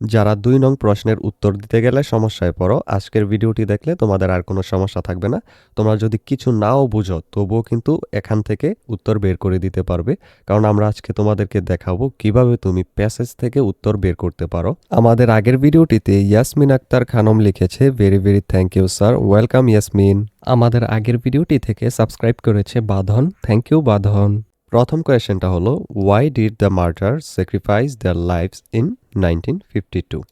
যারা দুই নং প্রশ্নের উত্তর দিতে গেলে সমস্যায় পড়ো, আজকের ভিডিওটি দেখলে তোমাদের আর কোনো সমস্যা থাকবে না। তোমরা যদি কিছু নাও বুঝো, তবুও কিন্তু এখান থেকে উত্তর বের করে দিতে পারবে। কারণ আমরা আজকে তোমাদেরকে দেখাবো কীভাবে তুমি প্যাসেজ থেকে উত্তর বের করতে পারো। আমাদের আগের ভিডিওটিতে ইয়াসমিন আক্তার খানম লিখেছে very very thank you sir welcome Yasmin আমাদের আগের ভিডিওটি থেকে সাবস্ক্রাইব করেছে বাঁধন। থ্যাংক ইউ বাঁধন। প্রথম কোয়েশ্চেনটা হলো why did the martyr sacrifice the lives in nineteen fifty two.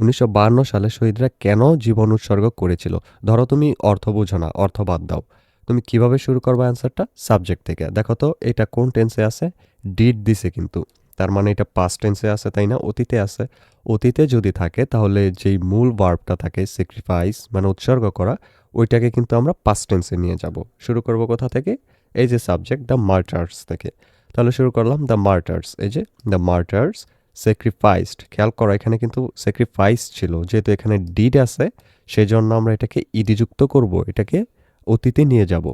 উনিশশো সালে শহীদরা কেন জীবন উৎসর্গ করেছিল? ধরো তুমি অর্থ বোঝো না, অর্থ বাদ দাও। তুমি কীভাবে শুরু করবে অ্যান্সারটা? সাবজেক্ট থেকে। দেখো তো, এটা কোন টেন্সে আছে? ডিড দিছে কিন্তু। তার মানে এটা পাস্ট টেন্সে আছে, তাই না? অতীতে আছে। অতীতে যদি থাকে, তাহলে যেই মূল ভার্বটা থাকে স্যাক্রিফাইস মানে উৎসর্গ করা, ওইটাকে কিন্তু আমরা পাস্ট টেন্সে নিয়ে যাব। শুরু করব কোথা থেকে? এই যে সাবজেক্ট দ্য মার্টার্স থেকে। তাহলে শুরু করলাম দ্য মার্টার্স এই যে দ্য মার্টার্স স্যাক্রিফাইসড খেয়াল করো, এখানে কিন্তু স্যাক্রিফাইস ছিল। যেহেতু এখানে ডিড আছে, সেজন্য আমরা এটাকে ইডিযুক্ত করব, এটাকে অতীতে নিয়ে যাব।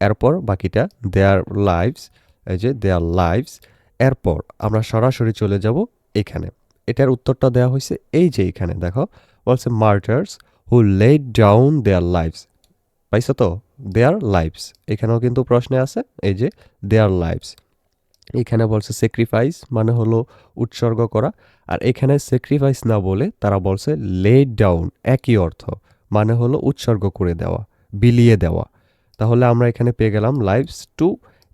এরপর বাকিটা দেয়ার লাইভস এই যে দেয়ার লাইভস এরপর আমরা সরাসরি চলে যাব এখানে। এটার উত্তরটা দেওয়া হয়েছে এই যে এখানে, দেখো, বলছে martyrs who laid down their lives পাইছো তো? দেয়ার লাইভস এখানেও কিন্তু প্রশ্নে আছে, এই যে দেয়ার লাইভস এখানে বলছে স্যাক্রিফাইস মানে হলো উৎসর্গ করা। আর এখানে স্যাক্রিফাইস না বলে তারা বলছে লেড ডাউন একই অর্থ মানে হলো উৎসর্গ করে দেওয়া, বিলিয়ে দেওয়া। তাহলে আমরা এখানে পেয়ে গেলাম lives to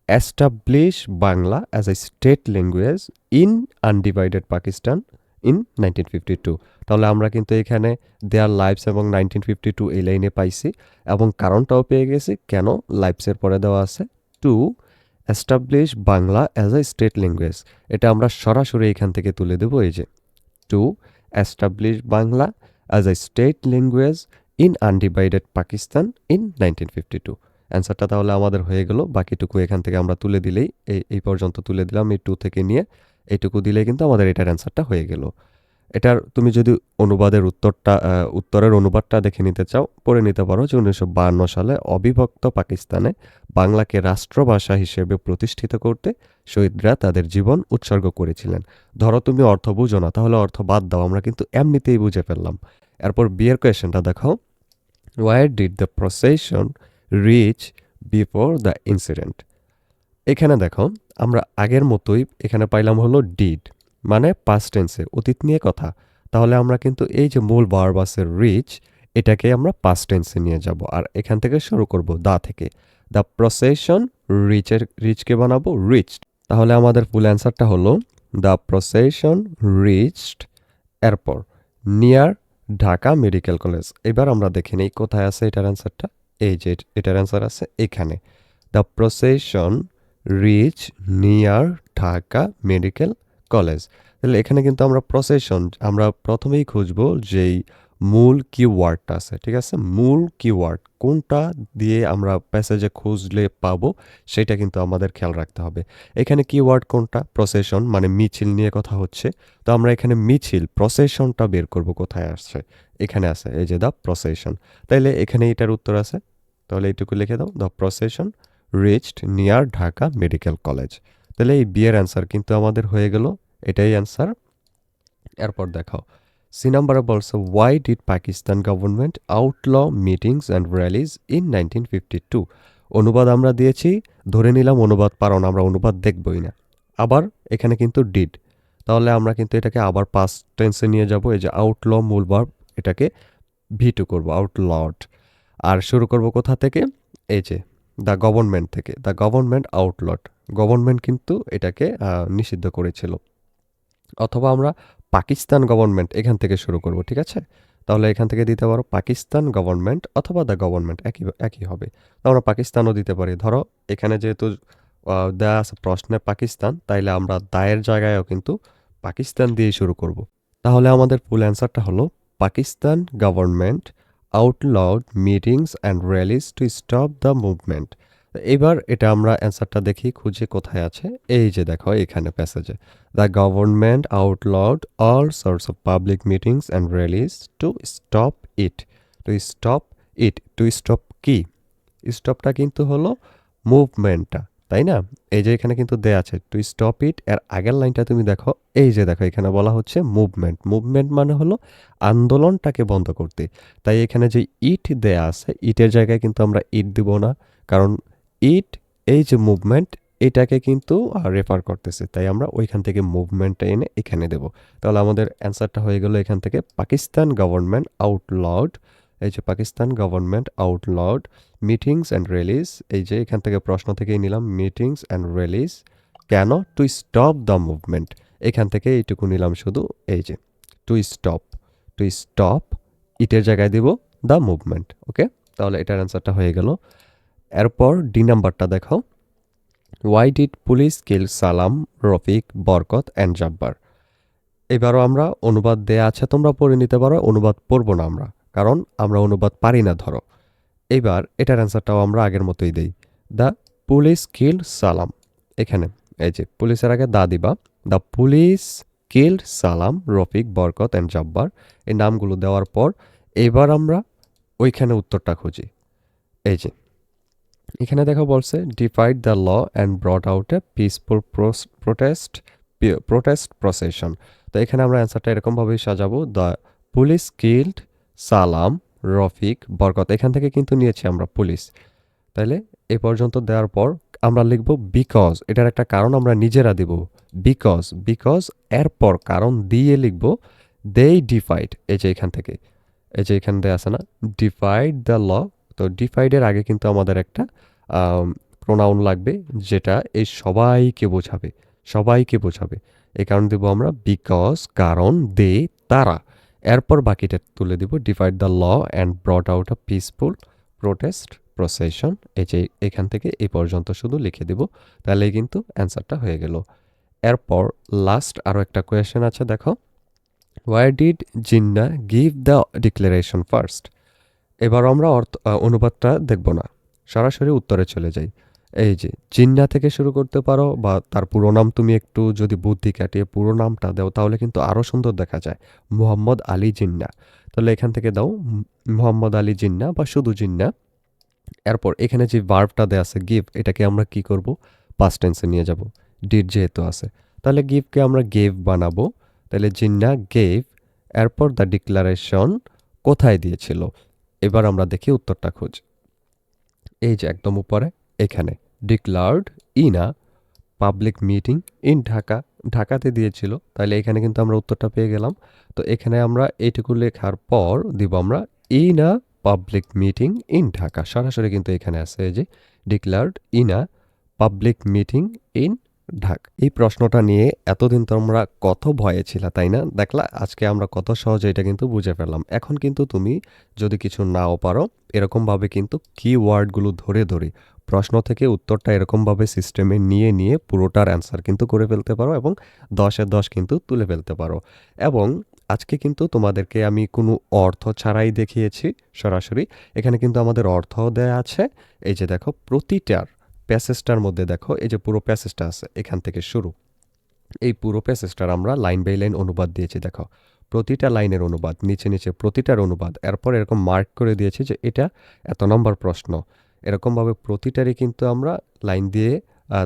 establish Bangla as a state language in undivided Pakistan in nineteen fifty two তাহলে আমরা কিন্তু এখানে দেয়ার লাইভস এবং নাইনটিন ফিফটি টু এই লাইনে পাইছি এবং কারণটাও পেয়ে গেছি, কেন লাইভসের পরে দেওয়া আছে? To establish Bangla as a state language এটা আমরা সরাসরি এখান থেকে তুলে দেবো, এই যে to establish Bangla as a state language in undivided Pakistan in nineteen fifty two অ্যান্সারটা তাহলে আমাদের হয়ে গেল, বাকিটুকু এখান থেকে আমরা তুলে দিলেই এই এই পর্যন্ত তুলে দিলাম, এই টু থেকে নিয়ে এইটুকু দিলেই কিন্তু আমাদের এটার অ্যান্সারটা হয়ে গেল। এটার তুমি যদি অনুবাদের উত্তরটা উত্তরের অনুবাদটা দেখে নিতে চাও, পড়ে নিতে পারো যে উনিশশো সালে অবিভক্ত পাকিস্তানে বাংলাকে রাষ্ট্রভাষা হিসেবে প্রতিষ্ঠিত করতে শহীদরা তাদের জীবন উৎসর্গ করেছিলেন। ধরো তুমি অর্থ বুঝো না, তাহলে অর্থ বাদ দাও, আমরা কিন্তু এমনিতেই বুঝে ফেললাম। এরপর বিয়ের কোয়েশনটা দেখাও। Where did the procession reach before the incident এখানে দেখো, আমরা আগের মতোই এখানে পাইলাম হলো ডিড মানে পাস্ট টেন্সে অতীত নিয়ে কথা। তাহলে আমরা কিন্তু এই যে মূল আছে রিচ এটাকে আমরা পাস্ট টেন্সে নিয়ে যাব। আর এখান থেকে শুরু করব দা থেকে। দ্য প্রসেশন রিচের রিচকে বানাবো? রিচড তাহলে আমাদের ফুল অ্যান্সারটা হলো দ্য প্রসেশন রিচড এরপর নিয়ার ঢাকা মেডিকেল কলেজ এবার আমরা দেখে নিই কোথায় আছে এটার অ্যান্সারটা এই যে এটার অ্যান্সার আছে এখানে। The procession reach near Dhaka medical college. তাহলে এখানে কিন্তু আমরা প্রসেশন আমরা প্রথমেই খুঁজবো যেই মূল কিওয়ার্ডটা আছে, ঠিক আছে? মূল কিওয়ার্ড কোনটা দিয়ে আমরা প্যাসেজে খুঁজলে পাবো, সেটা কিন্তু আমাদের খেয়াল রাখতে হবে। এখানে কিওয়ার্ড কোনটা? প্রসেশন মানে মিছিল নিয়ে কথা হচ্ছে। তো আমরা এখানে মিছিল প্রসেশনটা বের করব কোথায় আসছে? এখানে আছে, এই যে দ্য প্রসেশন তাইলে এখানে এটার উত্তর আছে। তাহলে এইটুকু লিখে দাও the procession reached near Dhaka medical college তাহলে এই বিয়ের অ্যান্সার কিন্তু আমাদের হয়ে গেল এটাই অ্যান্সার এরপর দেখাও। সি নাম্বারে বলছে why did Pakistan government outlaw meetings and rallies in nineteen fifty two অনুবাদ আমরা দিয়েছি, ধরে নিলাম অনুবাদ পারো না, আমরা অনুবাদ দেখবই না। আবার এখানে কিন্তু ডিড তাহলে আমরা কিন্তু এটাকে আবার পাস টেন্সে নিয়ে যাব, এই যে আউটল মূল ভার্ব এটাকে ভিটু করব আউটলড আর শুরু করব কোথা থেকে? এই যে দ্য গভর্নমেন্ট থেকে। দ্য গভর্নমেন্ট আউটলট গভর্নমেন্ট কিন্তু এটাকে নিষিদ্ধ করেছিল। অথবা আমরা পাকিস্তান গভর্নমেন্ট এখান থেকে শুরু করব, ঠিক আছে? তাহলে এখান থেকে দিতে পারো পাকিস্তান গভর্নমেন্ট অথবা দ্য গভর্নমেন্ট একই একই হবে। আমরা পাকিস্তানও দিতে পারি। ধরো, এখানে যেহেতু দেয়া আছে প্রশ্নে পাকিস্তান, তাইলে আমরা দায়ের জায়গায়ও কিন্তু পাকিস্তান দিয়ে শুরু করব। তাহলে আমাদের ফুল অ্যান্সারটা হলো Pakistan government outlawed meetings and rallies to stop the movement এবার এটা আমরা অ্যান্সারটা দেখি, খুঁজে কোথায় আছে। এই যে দেখো এখানে প্যাসেজে the government outlawed all source of public meetings and rallies to stop it to stop it to stop কি? স্টপটা কিন্তু হলো মুভমেন্টটা তাই না? এই যে এখানে কিন্তু দেয়া আছে টু স্টপ ইট এর আগের লাইনটা তুমি দেখো, এই যে দেখো, এখানে বলা হচ্ছে মুভমেন্ট মুভমেন্ট মানে হলো আন্দোলনটাকে বন্ধ করতে। তাই এখানে যে ইট দেয়া আছে ইটের জায়গায় কিন্তু আমরা ইট দিব না। কারণ ইট, এই যে মুভমেন্ট, এটাকে কিন্তু রেফার করতেছে। তাই আমরা ওইখান থেকে মুভমেন্টটা এনে এখানে দেব। তাহলে আমাদের অ্যান্সারটা হয়ে গেল এখান থেকে, পাকিস্তান গভর্নমেন্ট আউটলাউড এই যে Pakistan government outlawed meetings and rallies এই যে এখান থেকে প্রশ্ন থেকেই নিলাম, মিটিংস অ্যান্ড রিলিজ কেন? To stop the movement. এখান থেকে এইটুকু নিলাম শুধু, এই যে, টু স্টপ টু স্টপ, ইটের জায়গায় দিব দ্য মুভমেন্ট, ওকে? তাহলে এটার অ্যান্সারটা হয়ে গেল। এরপর ডি নাম্বারটা দেখো ওয়াই ডিড পুলিশ কিল সালাম রফিক বরকত অ্যান্ড জাব্বার এবারও আমরা অনুবাদ দেয়া আছে, তোমরা পড়ে নিতে পারো, অনুবাদ পড়ব না আমরা, কারণ আমরা অনুবাদ পারি না, ধরো। এবার এটার অ্যান্সারটাও আমরা আগের মতোই দেই। দ্য পুলিশ কিল সালাম এখানে, এই যে, পুলিশের আগে দা দিবা। দ্য পুলিশ কিল্ড সালাম রফিক বরকত অ্যান্ড জাব্বার এই নামগুলো দেওয়ার পর এবার আমরা ওইখানে উত্তরটা খুঁজি। এই যে এখানে দেখো বলছে defied the law and brought out a peaceful protest protest procession তো এখানে আমরা অ্যান্সারটা এরকমভাবেই সাজাবো। দ্য পুলিশ কিল্ড সালাম রফিক বরকত। এখান থেকে কিন্তু নিয়েছি আমরা পুলিশ তাইলে এ পর্যন্ত দেওয়ার পর আমরা লিখব বিকজ এটার একটা কারণ আমরা নিজেরা দিব। বিকজ বিকজ এরপর কারণ দিয়ে লিখব দেই ডিফাইড এই যে এখান থেকে। এই যে এখান দিয়ে আছে না ডিফাইড দ্য ল তো ডিফাইডের আগে কিন্তু আমাদের একটা প্রোনাউন লাগবে যেটা এই সবাইকে বোঝাবে সবাইকে বোঝাবে। এই কারণ দেবো আমরা বিকজ কারণ, দে, তারা। এরপর বাকিটা তুলে দিব defied the law and brought out a peaceful protest procession এই যে এখান থেকে এই পর্যন্ত শুধু লিখে দিব, তাহলেই কিন্তু অ্যান্সারটা হয়ে গেল। এরপর লাস্ট আরও একটা কোয়েশ্চেন আছে, দেখো। Why did Jinnah give the declaration first এবার আমরা অর্থ অনুবাদটা দেখব না। সরাসরি উত্তরে চলে যাই। এই যে, জিন্না থেকে শুরু করতে পারো বা তার পুরো নাম তুমি একটু যদি বুদ্ধি কাটিয়ে পুরো নামটা দাও, তাহলে কিন্তু আরও সুন্দর দেখা যায়। মোহাম্মদ আলী জিন্না। তাহলে এখান থেকে দাও মোহাম্মদ আলী জিন্না বা শুধু জিন্না। এরপর এখানে যে ভার্বটা দেওয়া আছে গিভ এটাকে আমরা কি করব? পাস্ট টেন্সে নিয়ে যাব। ডিড যেহেতু আছে। তাহলে গিভকে আমরা গেভ বানাবো। তাহলে জিন্না গেভ এরপর দ্য ডিক্লারেশন কোথায় দিয়েছিল? এবার আমরা দেখি উত্তরটা খোঁজ। এই যে একদম উপরে, এখানে। Declared Ina public meeting in Dhaka. ঢাকাতে দিয়েছিল তাহলে এখানে কিন্তু আমরা উত্তরটা পেয়ে গেলাম। তো এখানে আমরা এইটুকু লেখার পর দিব আমরা, in a public meeting in Dhaka. সরাসরি কিন্তু এখানে আছে যে, declared in a public meeting in Dhaka. এই প্রশ্নটা নিয়ে এতদিন তোমরা কত ভয়ে ছিল, তাই না? দেখলা, আজকে আমরা কত সহজে এটা কিন্তু বুঝে ফেললাম। এখন কিন্তু তুমি যদি কিছু নাও পারো, এরকমভাবে কিন্তু কি ওয়ার্ডগুলো ধরে ধরে, প্রশ্ন থেকে উত্তরটা এরকমভাবে সিস্টেমে নিয়ে নিয়ে পুরোটার অ্যান্সার কিন্তু করে ফেলতে পারো এবং দশে দশ কিন্তু তুলে ফেলতে পারো। এবং আজকে কিন্তু তোমাদেরকে আমি কোনো অর্থ ছাড়াই দেখিয়েছি সরাসরি। এখানে কিন্তু আমাদের অর্থও দেয়া আছে। এই যে দেখো, প্রতিটার প্যাসেজটার মধ্যে দেখো, এই যে পুরো প্যাসেজটা আছে, এখান থেকে শুরু। এই পুরো প্যাসেজটার আমরা লাইন বাই লাইন অনুবাদ দিয়েছি, দেখো। প্রতিটা লাইনের অনুবাদ, নিচে নিচে প্রতিটার অনুবাদ, এরপর এরকম মার্ক করে দিয়েছি যে এটা এত নম্বর প্রশ্ন। এরকমভাবে প্রতিটারই কিন্তু আমরা লাইন দিয়ে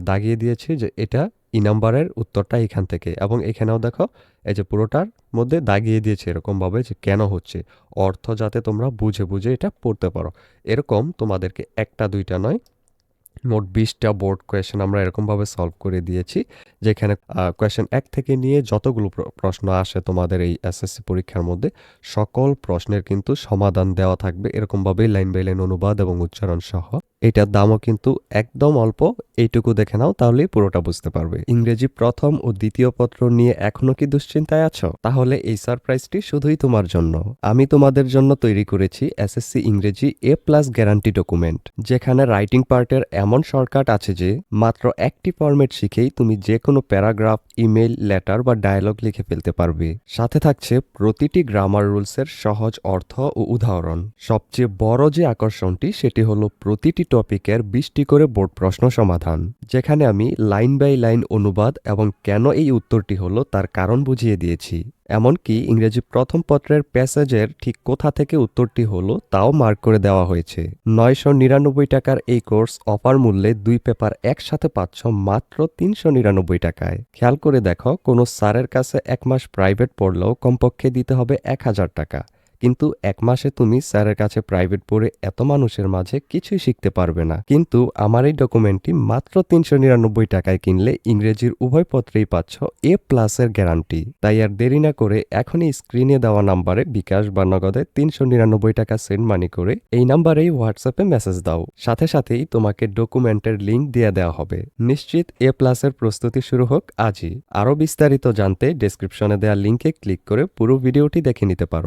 দাগিয়ে দিয়েছি যে এটা ই নাম্বারের উত্তরটা এখান থেকে। এবং এখানেও দেখো, এই যে পুরোটার মধ্যে দাগিয়ে দিয়েছে এরকমভাবে যে কেন হচ্ছে। অর্থ যাতে তোমরা বুঝে বুঝে এটা পড়তে পারো। এরকম তোমাদেরকে একটা দুইটা নয় মোট বিশটা বোর্ড কোয়েশন আমরা এরকমভাবে সলভ করে দিয়েছি, যেখানে কোয়েশন এক থেকে নিয়ে যতগুলো প্র- প্রশ্ন আসে তোমাদের এই এসএসসি পরীক্ষার মধ্যে, সকল প্রশ্নের কিন্তু সমাধান দেওয়া থাকবে এরকমভাবেই লাইন বাই লাইন অনুবাদ এবং উচ্চারণ সহ। এটার দামও কিন্তু একদম অল্প, এইটুকু দেখে নাও তাহলেই পুরোটা বুঝতে পারবে। ইংরেজি প্রথম ও দ্বিতীয় পত্র নিয়ে এখনও কি দুশ্চিন্তায় আছো? তাহলে এই সারপ্রাইজটি শুধুই তোমার জন্য। আমি তোমাদের জন্য তৈরি করেছি এসএসসি ইংরেজি এ প্লাস গ্যারান্টি ডকুমেন্ট, যেখানে রাইটিং পার্টের এমন শর্টকাট আছে যে, মাত্র একটি ফরম্যাট শিখেই তুমি যে কোনো প্যারাগ্রাফ ইমেল লেটার বা ডায়ালগ লিখে ফেলতে পারবে। সাথে থাকছে প্রতিটি গ্রামার রুলসের সহজ অর্থ ও উদাহরণ। সবচেয়ে বড় যে আকর্ষণটি, সেটি হলো প্রতিটি টপিকের বিশটি করে বোর্ড প্রশ্ন সমাধান, যেখানে আমি লাইন বাই লাইন অনুবাদ এবং কেন এই উত্তরটি হলো তার কারণ বুঝিয়ে দিয়েছি। এমনকি ইংরেজি প্রথম পত্রের প্যাসেজের ঠিক কোথা থেকে উত্তরটি হলো তাও মার্ক করে দেওয়া হয়েছে। নয়শো নিরানব্বই টাকার এই কোর্স অফার মূল্যে দুই পেপার একসাথে পাচ্ছ মাত্র তিনশো নিরানব্বই টাকায়। খেয়াল করে দেখো, কোনো স্যারের কাছে এক মাস প্রাইভেট পড়লেও কমপক্ষে দিতে হবে এক হাজার টাকা। কিন্তু এক মাসে তুমি স্যারের কাছে প্রাইভেট পড়ে এত মানুষের মাঝে কিছুই শিখতে পারবে না। কিন্তু আমার এই ডকুমেন্টটি মাত্র তিনশো নিরানব্বই টাকায় কিনলে ইংরেজির উভয় পত্রেই পাচ্ছ এ প্লাসের গ্যারান্টি তাই আর দেরি না করে এখনই স্ক্রিনে দেওয়া নাম্বারে বিকাশ বা নগদে তিনশো নিরানব্বই টাকা সেন্ড মানি করে এই নাম্বারেই হোয়াটসঅ্যাপে মেসেজ দাও। সাথে সাথেই তোমাকে ডকুমেন্টের লিঙ্ক দিয়ে দেওয়া হবে। নিশ্চিত এ প্লাসের প্রস্তুতি শুরু হোক আজই। আরও বিস্তারিত জানতে ডেসক্রিপশনে দেওয়া লিঙ্কে ক্লিক করে পুরো ভিডিওটি দেখে নিতে পারো।